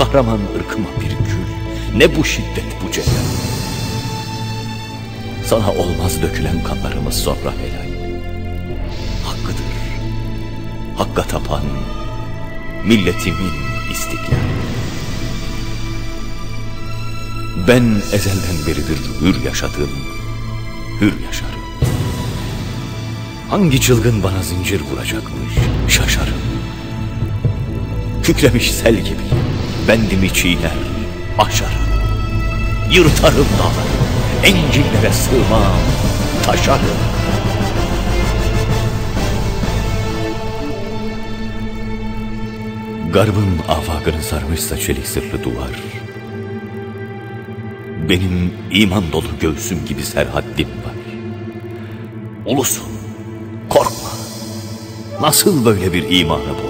Kahraman ırkıma bir gül, ne bu şiddet bu celal. Sana olmaz dökülen kanlarımız sonra helal. Hakkıdır, hakka tapan, milletimin istiklal. Ben ezelden beridir hür yaşadım, hür yaşarım. Hangi çılgın bana zincir vuracakmış şaşarım. Kükremiş sel gibi bendimi çiğner, aşarım. Yırtarım dağları, encillere sığmam, taşarım. Garbın afakını sarmışsa çelik sırlı duvar. Benim iman dolu göğsüm gibi serhaddim var. Ulusun, korkma. Nasıl böyle bir imanı boğar?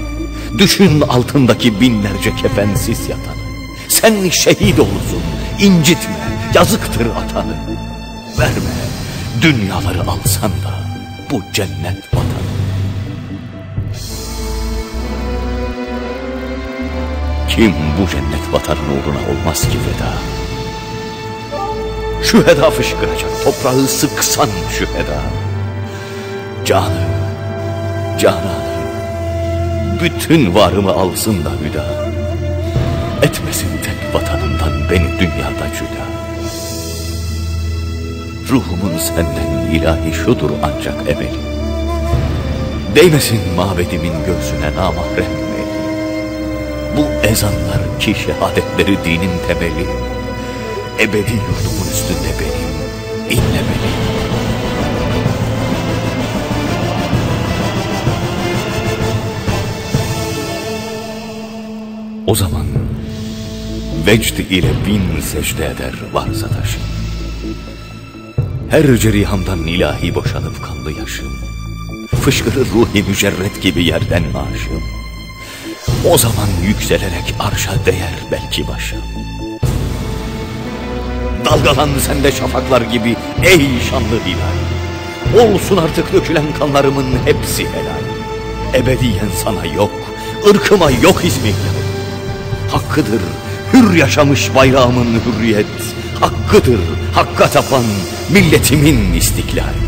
Düşün altındaki binlerce kefensiz yatanı. Sen şehit olursun, incitme, yazıktır atanı. Verme, dünyaları alsan da bu cennet vatanı. Kim bu cennet vatanın uğruna olmaz ki feda? Şüheda fışkıracak, toprağı sıksan şüheda. Canı, cananı, bütün varımı alsın da hüda. Etmesin tek vatanından beni dünyada cüda. Ruhumun senden ilahi şudur ancak emeli. Değmesin mabedimin göğsüne namahrem eli. Bu ezanlar ki şehadetleri dinin temeli. Ebedi yurdumun üstünde benim inlemeli. O zaman vecd ile bin secde eder varsa taşım. Her cerihamdan ilahi boşanıp kanlı yaşım. Fışkırır ruhi mücerret gibi yerden aşım. O zaman yükselerek arşa değer belki başım. Dalgalan sende şafaklar gibi ey şanlı hilal. Olsun artık dökülen kanlarımın hepsi helal. Ebediyen sana yok, ırkıma yok ismi Hakkıdır hür yaşamış bayrağımın hürriyet. Hakkıdır hakka tapan milletimin istiklal.